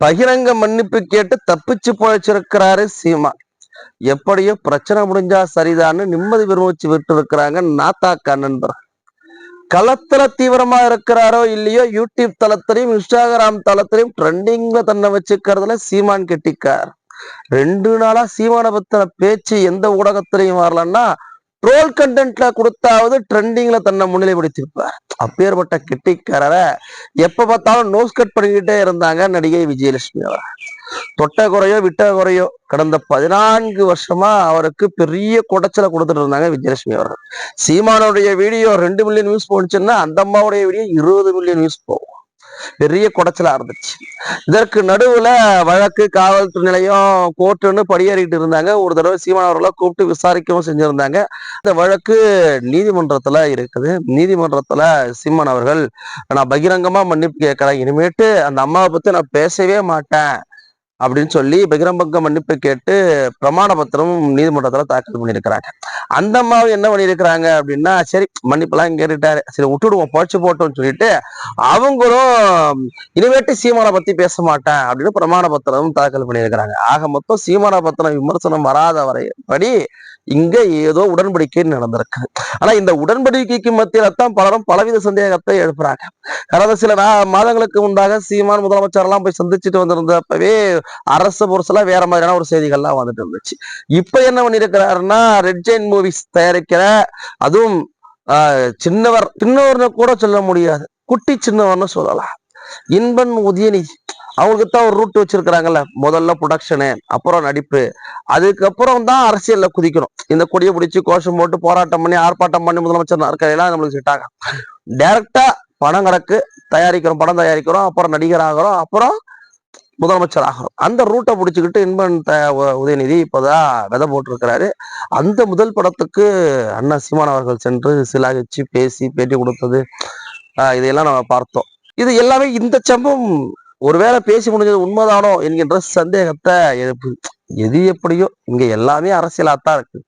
பகிரங்க மன்னிப்பு கேட்டு தப்பிச்சு பொழைச்சிருக்கிறாரு சீமா. எப்படியோ பிரச்சனை முடிஞ்சா சரிதான்னு நிம்மதி விரும்பிச்சு விட்டு இருக்கிறாங்க நாத்தாக்கா நண்பர். களத்துல தீவிரமா இருக்கிறாரோ இல்லையோ யூடியூப் தளத்திலையும் இன்ஸ்டாகிராம் தளத்திலையும் ட்ரெண்டிங்ல தன்னை வச்சுக்கிறதுல சீமான் கெட்டிக்கார். ரெண்டு நாளா சீமான பத்தின பேச்சு எந்த ஊடகத்திலையும் வரலன்னா ட்ரோல் கண்டென்ட்ல கொடுத்தாவது ட்ரெண்டிங்ல தன்னை முன்னிலைப்படுத்தியிருப்பார். அப்பேற்பட்ட கிட்டிக்காரரை எப்ப பார்த்தாலும் நோஸ் கட் பண்ணிக்கிட்டே இருந்தாங்க நடிகை விஜயலட்சுமி அவர் தொட்ட குறையோ விட்ட குறையோ கடந்த பதினான்கு வருஷமா அவருக்கு பெரிய குடைச்சலை கொடுத்துட்டு இருந்தாங்க விஜயலட்சுமி அவர்கள். சீமானுடைய வீடியோ ரெண்டு மில்லியன் வியூஸ் போனுச்சுன்னா அந்த அம்மாவுடைய வீடியோ இருபது மில்லியன் வியூஸ் போகும். பெரிய குடைச்சலா இருந்துச்சு. இதற்கு நடுவுல வழக்கு காவல்துறை நிலையம் கோர்ட்டுன்னு படியேறிட்டு இருந்தாங்க. ஒரு தடவை சீமான் அவர்களை கூப்பிட்டு விசாரிக்கவும் செஞ்சிருந்தாங்க. இந்த வழக்கு நீதிமன்றத்துல இருக்குது. நீதிமன்றத்துல சீமான் அவர்கள் நான் பகிரங்கமா மன்னிப்பு கேட்கிறேன். இனிமேட்டு அந்த அம்மாவை பத்தி நான் பேசவே மாட்டேன். அப்படின்னு சொல்லி பகிரம்பங்க மன்னிப்பு கேட்டு பிரமாண பத்திரம் நீதிமன்றத்துல தாக்கல் பண்ணியிருக்கிறாங்க. அந்த அம்மாவும் என்ன பண்ணியிருக்கிறாங்க அப்படின்னா சரி மன்னிப்பெல்லாம் கேட்டுட்டாரு. சரி விட்டுடுவோம் பழச்சு போட்டோம்னு சொல்லிட்டு அவங்களும் இனிமேட்டு சீமான பத்தி பேச மாட்டேன் அப்படின்னு பிரமாண பத்திரம் தாக்கல் பண்ணியிருக்கிறாங்க. ஆக மொத்தம் சீமான பத்திரம் விமர்சனம் வராத வரைபடி இங்க ஏதோ உடன்படிக்கை நடந்திருக்கு. ஆனா இந்த உடன்படிக்கைக்கு மத்தியில தான் பலரும் பலவித சந்தேகத்தை எழுப்புறாங்க. கடந்த சில மாதங்களுக்கு முன்பாக சீமான் முதலமைச்சர் எல்லாம் போய் சந்திச்சுட்டு வந்திருந்தப்பவே அரசு புரசெல்லாம் வேற மாதிரியான ஒரு செய்திகள்லாம் வந்துட்டு இருந்துச்சு. இப்ப என்ன பண்ணிருக்கிறாருன்னா ரெட் ஜெயின் மூவிஸ் தயாரிக்கிற அதுவும் சின்னவர் சின்னவர்னு கூட சொல்ல முடியாது. குட்டி சின்னவர்னு சொல்லலாம். இன்பன் உதயநிதி அவங்களுக்கு தான் ஒரு ரூட் வச்சிருக்கிறாங்கல்ல முதல்ல ப்ரொடக்ஷனு அப்புறம் நடிப்பு. அதுக்கப்புறம் தான் அரசியல்ல குதிக்கணும். இந்த கொடியை பிடிச்சி கோஷம் போட்டு போராட்டம் பண்ணி ஆர்ப்பாட்டம் பண்ணி முதலமைச்சர் இருக்கையெல்லாம் நம்மளுக்கு செட் ஆகும் டைரக்டா பணம் கிடக்கு தயாரிக்கிறோம் படம் தயாரிக்கிறோம் அப்புறம் நடிகர் ஆகிறோம் அப்புறம் முதலமைச்சர் ஆகிறோம் அந்த ரூட்டை பிடிச்சிக்கிட்டு இன்பன் உ- உதயநிதி இப்போதான் விதை போட்டிருக்கிறாரு. அந்த முதல் படத்துக்கு அண்ணா சீமான் அவர்கள் சென்று சிலாகிச்சு பேசி பேட்டி கொடுத்தது ஆஹ் இதையெல்லாம் நம்ம பார்த்தோம். இது எல்லாமே இந்த சம்பவம் ஒருவேளை பேசி முடிஞ்சது உண்மைதானோ என்கின்ற சந்தேகத்தை எது எப்படியோ இங்க எல்லாமே அரசியலாத்தான் இருக்கு.